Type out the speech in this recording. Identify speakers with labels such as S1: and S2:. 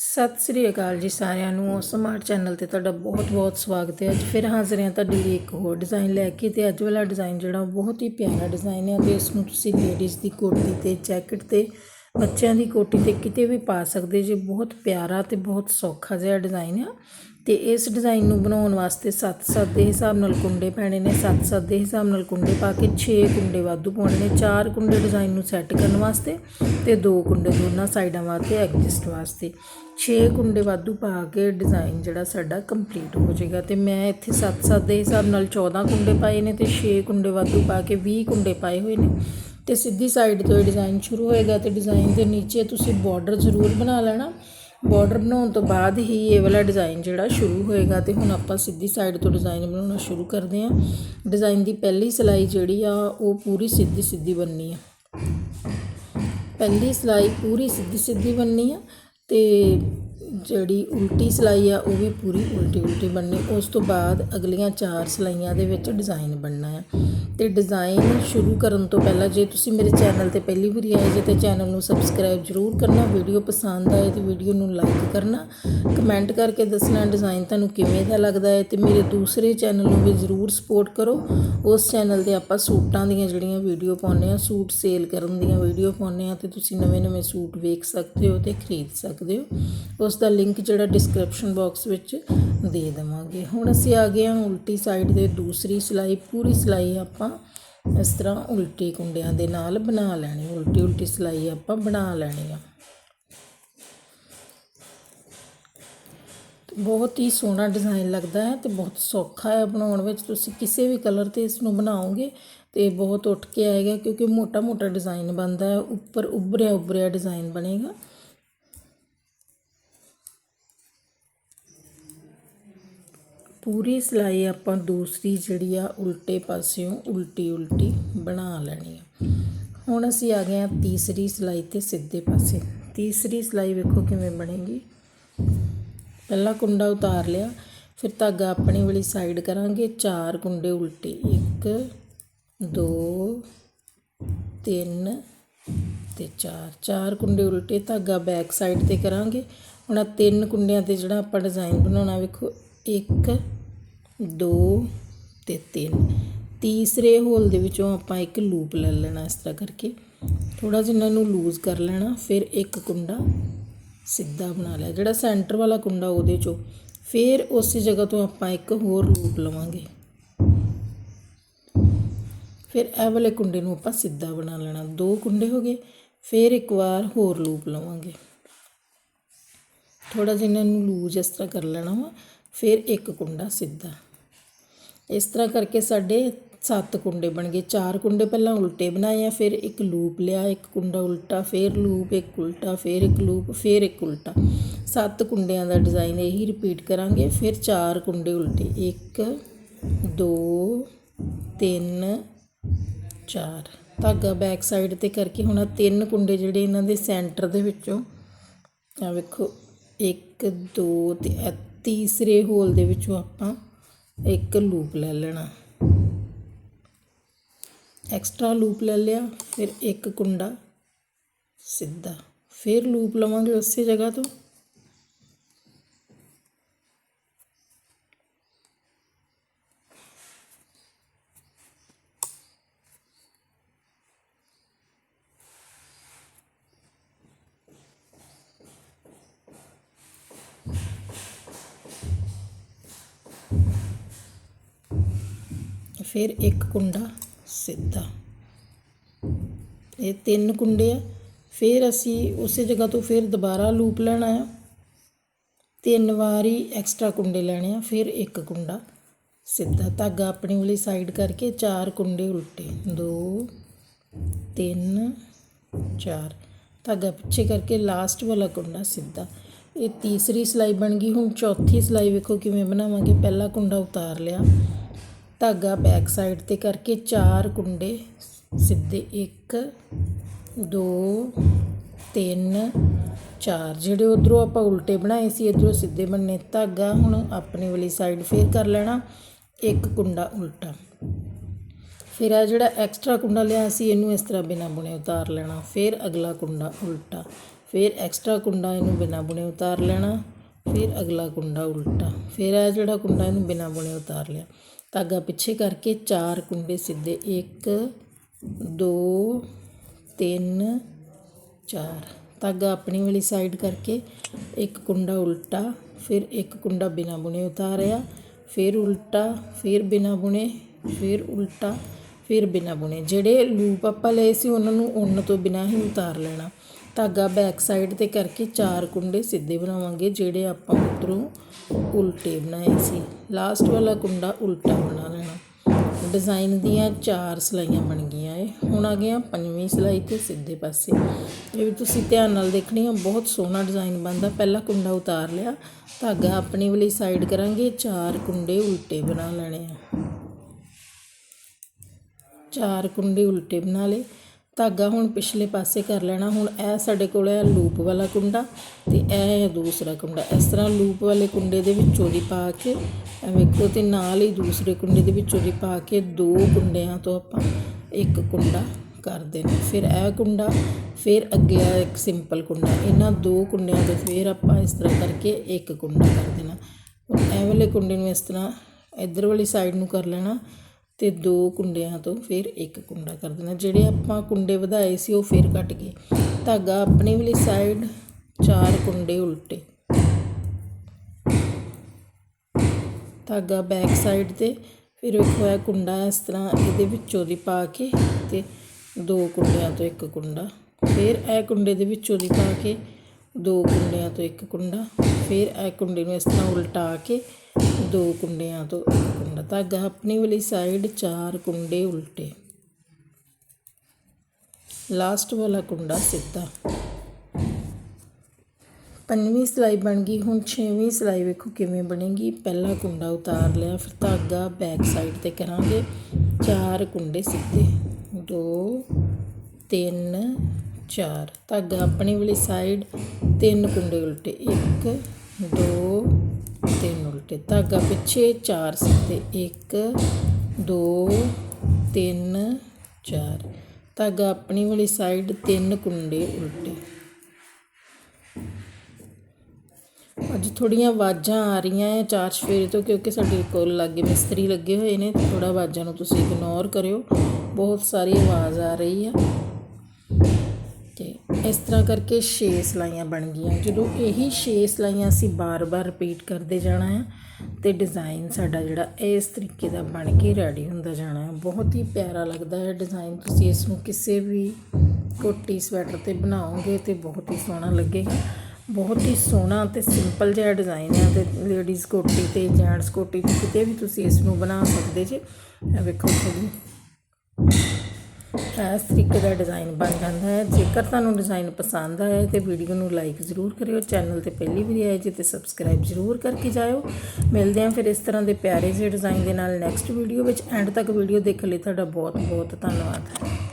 S1: ਸਤਿ ਸ੍ਰੀ ਅਕਾਲ ਜੀ ਸਾਰਿਆਂ ਨੂੰ। ਸਮਾਰਟ ਚੈਨਲ ਤੇ ਤੁਹਾਡਾ ਬਹੁਤ-ਬਹੁਤ ਸਵਾਗਤ ਹੈ। ਅੱਜ ਫਿਰ ਹਾਜ਼ਰ ਹਾਂ ਤੁਹਾਡੇ ਲਈ ਇੱਕ ਹੋਰ ਡਿਜ਼ਾਈਨ ਲੈ ਕੇ ਤੇ ਅੱਜ ਵਾਲਾ ਡਿਜ਼ਾਈਨ ਜਿਹੜਾ ਬਹੁਤ ਹੀ ਪਿਆਰਾ ਡਿਜ਼ਾਈਨ ਹੈ ਤੇ ਇਸ ਨੂੰ ਤੁਸੀਂ ਲੇਡੀਜ਼ ਦੀ ਕੋਟੀ ਤੇ ਜੈਕਟ ਤੇ ਬੱਚਿਆਂ ਦੀ ਕੋਟੀ ਤੇ ਕਿਤੇ ਵੀ ਪਾ ਸਕਦੇ ਜੇ, ਬਹੁਤ ਪਿਆਰਾ ਤੇ ਬਹੁਤ ਸੌਖਾ ਜਿਹਾ ਡਿਜ਼ਾਈਨ ਆ। ਤੇ ਇਸ ਡਿਜ਼ਾਈਨ ਨੂੰ ਬਣਾਉਣ ਵਾਸਤੇ 7-7 ਦੇ ਹਿਸਾਬ ਨਾਲ ਕੁੰਡੇ ਪੈਣੇ ਨੇ 7-7 ਦੇ ਹਿਸਾਬ ਨਾਲ ਕੁੰਡੇ ਪਾ ਕੇ 6 ਕੁੰਡੇ ਵਾਧੂ ਪਾਉਣੇ ਨੇ 4 ਕੁੰਡੇ ਡਿਜ਼ਾਈਨ ਨੂੰ ਸੈੱਟ ਕਰਨ ਵਾਸਤੇ ਤੇ 2 ਕੁੰਡੇ ਦੋਨਾਂ ਸਾਈਡਾਂ ਵਾਸਤੇ ਐਡਜਸਟ ਵਾਸਤੇ। 6 ਕੁੰਡੇ ਵਾਧੂ ਪਾ ਕੇ ਡਿਜ਼ਾਈਨ ਜਿਹੜਾ ਸਾਡਾ ਕੰਪਲੀਟ ਹੋ ਜਾਏਗਾ ਤੇ ਮੈਂ ਇੱਥੇ 7-7 ਦੇ ਹਿਸਾਬ ਨਾਲ 14 ਕੁੰਡੇ ਪਾਏ ਨੇ ਤੇ 6 ਕੁੰਡੇ ਵਾਧੂ ਪਾ ਕੇ 20 ਕੁੰਡੇ ਪਾਏ ਹੋਏ ਨੇ। ਤੇ ਸਿੱਧੀ ਸਾਈਡ ਤੋਂ ਇਹ ਡਿਜ਼ਾਈਨ ਸ਼ੁਰੂ ਹੋਏਗਾ ਤੇ ਡਿਜ਼ਾਈਨ ਦੇ ਨੀਚੇ ਤੁਸੀਂ ਬਾਰਡਰ ਜ਼ਰੂਰ ਬਣਾ ਲੈਣਾ। ਬਾਰਡਰ ਬਣਾਉਣ ਤੋਂ ਬਾਅਦ ਹੀ ਇਹ ਵਾਲਾ ਡਿਜ਼ਾਈਨ ਜਿਹੜਾ ਸ਼ੁਰੂ ਹੋਏਗਾ ਤੇ ਹੁਣ ਆਪਾਂ ਸਿੱਧੀ ਸਾਈਡ ਤੋਂ ਡਿਜ਼ਾਈਨ ਬਣਾਉਣਾ ਸ਼ੁਰੂ ਕਰਦੇ ਹਾਂ। ਡਿਜ਼ਾਈਨ ਦੀ ਪਹਿਲੀ ਸਿਲਾਈ ਜਿਹੜੀ ਆ, ਉਹ ਪੂਰੀ ਸਿੱਧੀ ਸਿੱਧੀ ਬਣਨੀ ਆ। ਪਹਿਲੀ ਸਿਲਾਈ ਪੂਰੀ ਸਿੱਧੀ ਸਿੱਧੀ ਬਣਨੀ ਆ ਤੇ ਜਿਹੜੀ ਉਲਟੀ ਸਿਲਾਈ ਆ, ਉਹ ਵੀ ਪੂਰੀ ਉਲਟੀ ਉਲਟੀ ਬਣਨੀ। ਉਸ ਤੋਂ ਬਾਅਦ ਅਗਲੀਆਂ ਚਾਰ ਸਿਲਾਈਆਂ ਦੇ ਵਿੱਚ ਡਿਜ਼ਾਈਨ ਬਣਨਾ ਆ। ਤੇ ਡਿਜ਼ਾਈਨ ਸ਼ੁਰੂ ਕਰਨ ਤੋਂ ਪਹਿਲਾਂ, ਜੇ ਤੁਸੀਂ ਮੇਰੇ ਚੈਨਲ ਤੇ ਪਹਿਲੀ ਵਾਰੀ ਆਏ, ਜੇ ਤੇ ਚੈਨਲ ਨੂੰ ਸਬਸਕ੍ਰਾਈਬ ਜ਼ਰੂਰ ਕਰਨਾ, ਵੀਡੀਓ ਪਸੰਦ ਆਏ ਤੇ ਵੀਡੀਓ ਨੂੰ ਲਾਈਕ ਕਰਨਾ। ਕਮੈਂਟ ਕਰਕੇ ਦੱਸਣਾ ਡਿਜ਼ਾਈਨ ਤੁਹਾਨੂੰ ਕਿਵੇਂ ਦਾ ਲੱਗਦਾ ਹੈ ਤੇ ਮੇਰੇ ਦੂਸਰੇ ਚੈਨਲ ਨੂੰ ਵੀ ਜ਼ਰੂਰ ਸਪੋਰਟ ਕਰੋ। ਉਸ ਚੈਨਲ ਤੇ ਆਪਾਂ ਸੂਟਾਂ ਦੀਆਂ ਜਿਹੜੀਆਂ ਵੀਡੀਓ ਪਾਉਂਦੇ ਆ ਸੂਟ ਸੇਲ ਕਰਨ ਦੀਆਂ ਵੀਡੀਓ ਪਾਉਂਦੇ ਆ ਤੇ ਤੁਸੀਂ ਨਵੇਂ-ਨਵੇਂ ਸੂਟ ਵੇਖ ਸਕਦੇ ਹੋ ਤੇ ਖਰੀਦ ਸਕਦੇ ਹੋ। ਉਸ ਦਾ ਲਿੰਕ ਜਿਹੜਾ ਡਿਸਕ੍ਰਿਪਸ਼ਨ ਬਾਕਸ ਵਿੱਚ ਦੇ ਦੇਵਾਂਗੇ। ਹੁਣ ਅਸੀਂ ਆ ਗਏ ਹਾਂ ਉਲਟੀ ਸਾਈਡ ਦੇ ਦੂਸਰੀ ਸਿਲਾਈ, ਪੂਰੀ ਸਿਲਾਈ ਆਪਾਂ ਇਸ ਤਰ੍ਹਾਂ ਉਲਟੀ ਕੁੰਡਿਆਂ ਦੇ ਨਾਲ ਬਣਾ ਲੈਣੀ। ਉਲਟੀ ਉਲਟੀ ਸਿਲਾਈ ਆਪਾਂ ਬਣਾ ਲੈਣੀ ਆ। ਬਹੁਤ ਹੀ ਸੋਹਣਾ ਡਿਜ਼ਾਈਨ ਲੱਗਦਾ ਹੈ ਤੇ ਬਹੁਤ ਸੌਖਾ ਹੈ ਬਣਾਉਣ ਵਿੱਚ। ਤੁਸੀਂ ਕਿਸੇ ਵੀ ਕਲਰ ਤੇ ਇਸ ਨੂੰ ਬਣਾਓਗੇ ਤੇ ਬਹੁਤ ਉੱਠ ਕੇ ਆਏਗਾ ਕਿਉਂਕਿ ਮੋਟਾ ਮੋਟਾ ਡਿਜ਼ਾਈਨ ਬਣਦਾ ਹੈ, ਉੱਪਰ ਉੱਭਰਿਆ ਉੱਭਰਿਆ ਡਿਜ਼ਾਈਨ ਬਣੇਗਾ। ਪੂਰੀ ਸਿਲਾਈ ਆਪਾਂ ਦੂਸਰੀ ਜਿਹੜੀ ਆ ਉਲਟੇ ਪਾਸਿਓਂ ਉਲਟੀ ਉਲਟੀ ਬਣਾ ਲੈਣੀ ਆ। ਹੁਣ ਅਸੀਂ ਆ ਗਏ ਆ ਤੀਸਰੀ ਸਿਲਾਈ ਤੇ ਸਿੱਧੇ ਪਾਸੇ। ਤੀਸਰੀ ਸਿਲਾਈ ਵੇਖੋ ਕਿਵੇਂ ਬਣੇਗੀ। ਪਹਿਲਾ ਕੁੰਡਾ ਉਤਾਰ ਲਿਆ, ਫਿਰ ਧਾਗਾ ਆਪਣੀ ਵਾਲੀ ਸਾਈਡ ਕਰਾਂਗੇ, ਚਾਰ ਕੁੰਡੇ ਉਲਟੇ। 1 2 3 ਤੇ 4 ਚਾਰ ਕੁੰਡੇ ਉਲਟੇ, ਧਾਗਾ ਬੈਕ ਸਾਈਡ ਤੇ ਕਰਾਂਗੇ। ਹੁਣ ਆ ਤਿੰਨ ਕੁੰਡਿਆਂ ਤੇ ਜਿਹੜਾ ਆਪਾਂ ਡਿਜ਼ਾਈਨ ਬਣਾਉਣਾ ਵੇਖੋ ਇੱਕ, ਦੋ ਅਤੇ ਤਿੰਨ। ਤੀਸਰੇ ਹੋਲ ਦੇ ਵਿੱਚੋਂ ਆਪਾਂ ਇੱਕ ਲੂਪ ਲੈ ਲੈਣਾ ਇਸ ਤਰ੍ਹਾਂ ਕਰਕੇ। ਥੋੜ੍ਹਾ ਜਿਹਾ ਇਹਨਾਂ ਨੂੰ ਲੂਜ਼ ਕਰ ਲੈਣਾ, ਫਿਰ ਇੱਕ ਕੁੰਡਾ ਸਿੱਧਾ ਬਣਾ ਲਿਆ। ਜਿਹੜਾ ਸੈਂਟਰ ਵਾਲਾ ਕੁੰਡਾ ਉਹਦੇ ਚੋਂ, ਫਿਰ ਉਸੇ ਜਗ੍ਹਾ ਤੋਂ ਆਪਾਂ ਇੱਕ ਹੋਰ ਲੂਪ ਲਵਾਂਗੇ। ਫਿਰ ਇਹ ਵਾਲੇ ਕੁੰਡੇ ਨੂੰ ਆਪਾਂ ਸਿੱਧਾ ਬਣਾ ਲੈਣਾ। ਦੋ ਕੁੰਡੇ ਹੋ ਗਏ, ਫਿਰ ਇੱਕ ਵਾਰ ਹੋਰ ਲੂਪ ਲਵਾਂਗੇ। ਥੋੜਾ ਜਿਹਾ ਇਹਨਾਂ ਨੂੰ ਲੂਜ਼ ਇਸ ਤਰ੍ਹਾਂ ਕਰ ਲੈਣਾ ਵਾ। ਫਿਰ ਇੱਕ ਕੁੰਡਾ ਸਿੱਧਾ। ਇਸ ਤਰ੍ਹਾਂ ਕਰਕੇ ਸਾਡੇ ਸੱਤ ਕੁੰਡੇ ਬਣ ਗਏ। ਚਾਰ ਕੁੰਡੇ ਪਹਿਲਾਂ ਉਲਟੇ ਬਣਾਏ ਆ, ਫਿਰ ਇੱਕ ਲੂਪ ਲਿਆ, ਇੱਕ ਕੁੰਡਾ ਉਲਟਾ, ਫਿਰ ਲੂਪ, ਇੱਕ ਉਲਟਾ, ਫਿਰ ਇੱਕ ਲੂਪ, ਫਿਰ ਇੱਕ ਉਲਟਾ। ਸੱਤ ਕੁੰਡਿਆਂ ਦਾ ਡਿਜ਼ਾਈਨ ਇਹੀ ਰਿਪੀਟ ਕਰਾਂਗੇ, ਫਿਰ ਚਾਰ ਕੁੰਡੇ ਉਲਟੇ। 1 2 3 4 ਧਾਗਾ ਬੈਕ ਸਾਈਡ ਤੇ ਕਰਕੇ ਹੁਣ ਤਿੰਨ ਕੁੰਡੇ ਜਿਹੜੇ ਇਹਨਾਂ ਦੇ ਸੈਂਟਰ ਦੇ ਵਿੱਚੋਂ ਆ ਵੇਖੋ 1 2 ਤੇ ਇਹ ਤੀਸਰੇ ਹੋਲ ਦੇ ਵਿੱਚੋਂ ਆਪਾਂ ਇੱਕ ਲੂਪ ਲੈ ਲੈਣਾ। ਐਕਸਟਰਾ ਲੂਪ ਲੈ ਲਿਆ, ਫਿਰ ਇੱਕ ਕੁੰਡਾ ਸਿੱਧਾ। ਫਿਰ ਲੂਪ ਲਵਾਂਗੇ ਉਸੇ ਜਗ੍ਹਾ ਤੋਂ। ਫਿਰ ਇੱਕ ਕੁੰਡਾ ਸਿੱਧਾ। ਇਹ ਤਿੰਨ ਕੁੰਡੇ ਆ। ਫਿਰ ਅਸੀਂ ਉਸੇ ਜਗ੍ਹਾ ਤੋਂ ਫਿਰ ਦੁਬਾਰਾ ਲੂਪ ਲੈਣਾ ਆ। ਤਿੰਨ ਵਾਰੀ ਐਕਸਟਰਾ ਕੁੰਡੇ ਲੈਣੇ ਆ, ਫਿਰ ਇੱਕ ਕੁੰਡਾ ਸਿੱਧਾ। ਧਾਗਾ ਆਪਣੀ ਵਾਲੀ ਸਾਈਡ ਕਰਕੇ ਚਾਰ ਕੁੰਡੇ ਉਲਟੇ। 2 3 4 ਧਾਗਾ ਪਿੱਛੇ ਕਰਕੇ ਲਾਸਟ ਵਾਲਾ ਕੁੰਡਾ ਸਿੱਧਾ। ਇਹ ਤੀਸਰੀ ਸਿਲਾਈ ਬਣ ਗਈ। ਹੁਣ ਚੌਥੀ ਸਿਲਾਈ ਵੇਖੋ ਕਿਵੇਂ ਬਣਾਵਾਂਗੇ। ਪਹਿਲਾ ਕੁੰਡਾ ਉਤਾਰ ਲਿਆ। ਧਾਗਾ ਬੈਕ ਸਾਈਡ ਤੇ ਕਰਕੇ ਚਾਰ ਕੁੰਡੇ ਸਿੱਧੇ। 1 2 3 4 ਜਿਹੜੇ ਉਧਰੋਂ ਆਪਾਂ ਉਲਟੇ ਬਣਾਏ ਸੀ, ਇਧਰੋਂ ਸਿੱਧੇ ਬਣਨੇ ਧਾਗਾ, ਹੁਣ ਆਪਣੀ ਵਾਲੀ ਸਾਈਡ ਫੇਰ ਕਰ ਲੈਣਾ। ਇੱਕ ਕੁੰਡਾ ਉਲਟਾ। ਫਿਰ ਆ ਜਿਹੜਾ ਐਕਸਟਰਾ ਕੁੰਡਾ ਲਿਆ ਸੀ, ਇਹਨੂੰ ਇਸ ਤਰ੍ਹਾਂ ਬਿਨਾ ਬੁਣੇ ਉਤਾਰ ਲੈਣਾ। ਫਿਰ ਅਗਲਾ ਕੁੰਡਾ ਉਲਟਾ। ਫਿਰ ਐਕਸਟਰਾ ਕੁੰਡਾ ਇਹਨੂੰ ਬਿਨਾਂ ਬੁਣੇ ਉਤਾਰ ਲੈਣਾ। ਫਿਰ ਅਗਲਾ ਕੁੰਡਾ ਉਲਟਾ। ਫਿਰ ਇਹ ਜਿਹੜਾ ਕੁੰਡਾ ਇਹਨੂੰ ਬਿਨਾਂ ਬੁਣੇ ਉਤਾਰ ਲਿਆ। ਧਾਗਾ ਪਿੱਛੇ ਕਰਕੇ ਚਾਰ ਕੁੰਡੇ ਸਿੱਧੇ। 1 2 3 ਚਾਰ। ਧਾਗਾ ਆਪਣੀ ਵਾਲੀ ਸਾਈਡ ਕਰਕੇ ਇੱਕ ਕੁੰਡਾ ਉਲਟਾ, ਫਿਰ ਇੱਕ ਕੁੰਡਾ ਬਿਨਾਂ ਬੁਣੇ ਉਤਾਰਿਆ, ਫਿਰ ਉਲਟਾ, ਫਿਰ ਬਿਨਾਂ ਬੁਣੇ, ਫਿਰ ਉਲਟਾ, ਫਿਰ ਬਿਨਾਂ ਬੁਣੇ। ਜਿਹੜੇ ਲੂਪ ਆਪਾਂ ਲਏ ਸੀ ਉਹਨਾਂ ਨੂੰ ਉੱਨ ਤੋਂ ਬਿਨਾਂ ਹੀ ਉਤਾਰ ਲੈਣਾ। ਧਾਗਾ ਬੈਕ ਸਾਈਡ ਤੇ ਕਰਕੇ ਚਾਰ ਕੁੰਡੇ ਸਿੱਧੇ ਬਣਾਵਾਂਗੇ, ਜਿਹੜੇ ਆਪਾਂ ਉੱਧਰੋਂ ਉਲਟੇ ਬਣਾਏ ਸੀ। ਲਾਸਟ ਵਾਲਾ ਕੁੰਡਾ ਉਲਟਾ ਬਣਾ ਲੈਣਾ। ਡਿਜ਼ਾਈਨ ਦੀਆਂ ਚਾਰ ਸਲਾਈਆਂ ਬਣ ਗਈਆਂ ਏ ਹੁਣ ਆ ਗਈਆਂ ਪੰਜਵੀਂ ਸਲਾਈ ਤੇ ਸਿੱਧੇ ਪਾਸੇ। ਇਹ ਵੀ ਤੁਸੀਂ ਧਿਆਨ ਨਾਲ ਦੇਖਣੀ ਆ ਬਹੁਤ ਸੋਹਣਾ ਡਿਜ਼ਾਈਨ ਬਣਦਾ। ਪਹਿਲਾ ਕੁੰਡਾ ਉਤਾਰ ਲਿਆ। ਧਾਗਾ ਆਪਣੀ ਵਾਲੀ ਸਾਈਡ ਕਰਾਂਗੇ। ਚਾਰ ਕੁੰਡੇ ਉਲਟੇ ਬਣਾ ਲੈਣੇ ਆ। ਚਾਰ ਕੁੰਡੇ ਉਲਟੇ ਬਣਾ ਲਏ। ਧਾਗਾ ਹੁਣ ਪਿਛਲੇ ਪਾਸੇ ਕਰ ਲੈਣਾ। ਹੁਣ ਇਹ ਸਾਡੇ ਕੋਲ ਹੈ ਲੂਪ ਵਾਲਾ ਕੁੰਡਾ ਤੇ ਇਹ ਹੈ ਦੂਸਰਾ ਕੁੰਡਾ। ਇਸ ਤਰ੍ਹਾਂ ਲੂਪ ਵਾਲੇ ਕੁੰਡੇ ਦੇ ਵਿੱਚੋਂ ਦੀ ਪਾ ਕੇ ਵੇਖੋ ਤੇ ਨਾਲ ਹੀ ਦੂਸਰੇ ਕੁੰਡੇ ਦੇ ਵਿੱਚੋਂ ਦੀ ਪਾ ਕੇ ਦੋ ਕੁੰਡਿਆਂ ਤੋਂ ਆਪਾਂ ਇੱਕ ਕੁੰਡਾ ਕਰ ਦੇਣਾ। ਫਿਰ ਇਹ ਕੁੰਡਾ, ਫਿਰ ਅਗਲਾ ਇੱਕ ਸਿੰਪਲ ਕੁੰਡਾ। ਇਹਨਾਂ ਦੋ ਕੁੰਡਿਆਂ ਤੋਂ ਫਿਰ ਆਪਾਂ ਇਸ ਤਰ੍ਹਾਂ ਕਰਕੇ ਇੱਕ ਕੁੰਡਾ ਕਰ ਦੇਣਾ। ਹੁਣ ਇਹ ਵਾਲੇ ਕੁੰਡੇ ਨੂੰ ਇਸ ਤਰ੍ਹਾਂ ਇੱਧਰ ਵਾਲੀ ਸਾਈਡ ਨੂੰ ਕਰ ਲੈਣਾ। ਅਤੇ ਦੋ ਕੁੰਡਿਆਂ ਤੋਂ ਫਿਰ ਇੱਕ ਕੁੰਡਾ ਕਰ ਦੇਣਾ। ਜਿਹੜੇ ਆਪਾਂ ਕੁੰਡੇ ਵਧਾਏ ਸੀ ਉਹ ਫਿਰ ਕੱਟ ਗਏ। ਧਾਗਾ ਆਪਣੇ ਵਾਲੀ ਸਾਈਡ ਚਾਰ ਕੁੰਡੇ ਉਲਟੇ। ਧਾਗਾ ਬੈਕ ਸਾਈਡ ਤੇ, ਫਿਰ ਵੇਖੋ ਇਹ ਕੁੰਡਾ ਇਸ ਤਰ੍ਹਾਂ ਇਹਦੇ ਵਿੱਚੋਂ ਦੀ ਪਾ ਕੇ ਤੇ ਦੋ ਕੁੰਡਿਆਂ ਤੋਂ ਇੱਕ ਕੁੰਡਾ। ਫਿਰ ਇਹ ਕੁੰਡੇ ਦੇ ਵਿੱਚੋਂ ਦੀ ਪਾ ਕੇ ਦੋ ਕੁੰਡਿਆਂ ਤੋਂ ਇੱਕ ਕੁੰਡਾ, ਫਿਰ ਇਹ ਕੁੰਡੇ ਨੂੰ ਇਸ ਤਰ੍ਹਾਂ ਉਲਟਾ ਕੇ ਦੋ ਕੁੰਡਿਆਂ ਤੋਂ ਇੱਕ ਕੁੰਡਾ। ਧਾਗਾ ਆਪਣੀ ਵਾਲੀ ਸਾਈਡ ਚਾਰ ਕੁੰਡੇ ਉਲਟੇ। ਲਾਸਟ ਵਾਲਾ ਕੁੰਡਾ ਸਿੱਧਾ। ਪੰਜਵੀਂ ਸਿਲਾਈ ਬਣ ਗਈ, ਹੁਣ ਛੇਵੀਂ ਸਿਲਾਈ ਵੇਖੋ ਕਿਵੇਂ ਬਣੇਗੀ। ਪਹਿਲਾ ਕੁੰਡਾ ਉਤਾਰ ਲਿਆ, ਫਿਰ ਧਾਗਾ ਬੈਕ ਸਾਈਡ ਤੇ ਕਰਾਂਗੇ। ਚਾਰ ਕੁੰਡੇ ਸਿੱਧੇ। 2 3 4 ਧਾਗਾ ਆਪਣੀ ਵਾਲੀ ਸਾਈਡ ਤਿੰਨ ਕੁੰਡੇ ਉਲਟੇ। 1 2 ਤਿੰਨ ਉਲਟੇ। ਧਾਗਾ ਪਿੱਛੇ ਚਾਰ ਸਿੱਧੇ 1 2 3 4 ਧਾਗਾ ਆਪਣੀ ਵਾਲੀ ਸਾਈਡ ਤਿੰਨ ਕੁੰਡੇ ਉਲਟੇ। ਅੱਜ ਥੋੜੀਆਂ ਆਵਾਜ਼ਾਂ ਆ ਰਹੀਆਂ ਹੈ ਚਾਰ ਸਵੇਰੇ ਤੋਂ ਕਿਉਂਕਿ ਸਾਡੇ ਕੋਲ ਲਾਗੇ ਮਿਸਤਰੀ ਲੱਗੇ ਹੋਏ ਨੇ। ਥੋੜਾ ਆਵਾਜ਼ਾਂ ਨੂੰ ਤੁਸੀਂ ਇਗਨੋਰ ਕਰਿਓ। ਬਹੁਤ ਸਾਰੀ ਆਵਾਜ਼ ਆ ਰਹੀ ਆ। ਇਸ ਤਰ੍ਹਾਂ ਕਰਕੇ 6 ਸਲਾਈਆਂ ਬਣ ਗਈਆਂ। ਜਦੋਂ ਇਹੀ 6 ਸਲਾਈਆਂ ਅਸੀਂ ਬਾਰ-ਬਾਰ ਰਿਪੀਟ ਕਰਦੇ ਜਾਣਾ ਹੈ ਤੇ ਡਿਜ਼ਾਈਨ ਸਾਡਾ ਜਿਹੜਾ ਇਸ ਤਰੀਕੇ ਦਾ ਬਣ ਕੇ ਰੈਡੀ ਹੁੰਦਾ ਜਾਣਾ ਹੈ। ਬਹੁਤ ਹੀ ਪਿਆਰਾ ਲੱਗਦਾ ਹੈ ਡਿਜ਼ਾਈਨ ਤੁਸੀਂ ਇਸ ਨੂੰ ਕਿਸੇ ਵੀ ਕੋਟੀ, ਸਵੈਟਰ ਤੇ ਬਣਾਓਗੇ ਤੇ ਬਹੁਤ ਹੀ ਸੋਹਣਾ ਲੱਗੇਗਾ। ਬਹੁਤ ਹੀ ਸੋਹਣਾ ਤੇ ਸਿੰਪਲ ਜਿਹਾ ਡਿਜ਼ਾਈਨ ਹੈ ਤੇ ਲੇਡੀਜ਼ ਕੋਟੀ ਤੇ ਜੈਂਟਸ ਕੋਟੀ ਤੇ ਕਿਤੇ ਵੀ ਤੁਸੀਂ ਇਸ ਨੂੰ ਬਣਾ ਸਕਦੇ ਜੇ। ਇਹ ਵੇਖੋ ਜੀ। ਇਸ ਤਰੀਕੇ ਦਾ ਡਿਜ਼ਾਈਨ ਬਣ ਜਾਂਦਾ ਹੈ। ਜੇਕਰ ਤੁਹਾਨੂੰ ਡਿਜ਼ਾਈਨ ਪਸੰਦ ਆਇਆ ਤੇ ਵੀਡੀਓ ਨੂੰ ਲਾਈਕ ਜ਼ਰੂਰ ਕਰਿਓ। ਚੈਨਲ ਤੇ ਪਹਿਲੀ ਵਾਰੀ ਆਏ ਜੇ ਤੇ ਸਬਸਕ੍ਰਾਈਬ ਜ਼ਰੂਰ ਕਰਕੇ ਜਾਇਓ। ਮਿਲਦੇ ਹਾਂ ਫਿਰ ਇਸ ਤਰ੍ਹਾਂ ਦੇ ਪਿਆਰੇ ਜਿਹੇ ਡਿਜ਼ਾਈਨ ਦੇ ਨਾਲ ਨੈਕਸਟ ਵੀਡੀਓ ਵਿੱਚ। ਐਂਡ ਤੱਕ ਵੀਡੀਓ ਦੇਖਣ ਲਈ ਤੁਹਾਡਾ ਬਹੁਤ ਬਹੁਤ ਧੰਨਵਾਦ।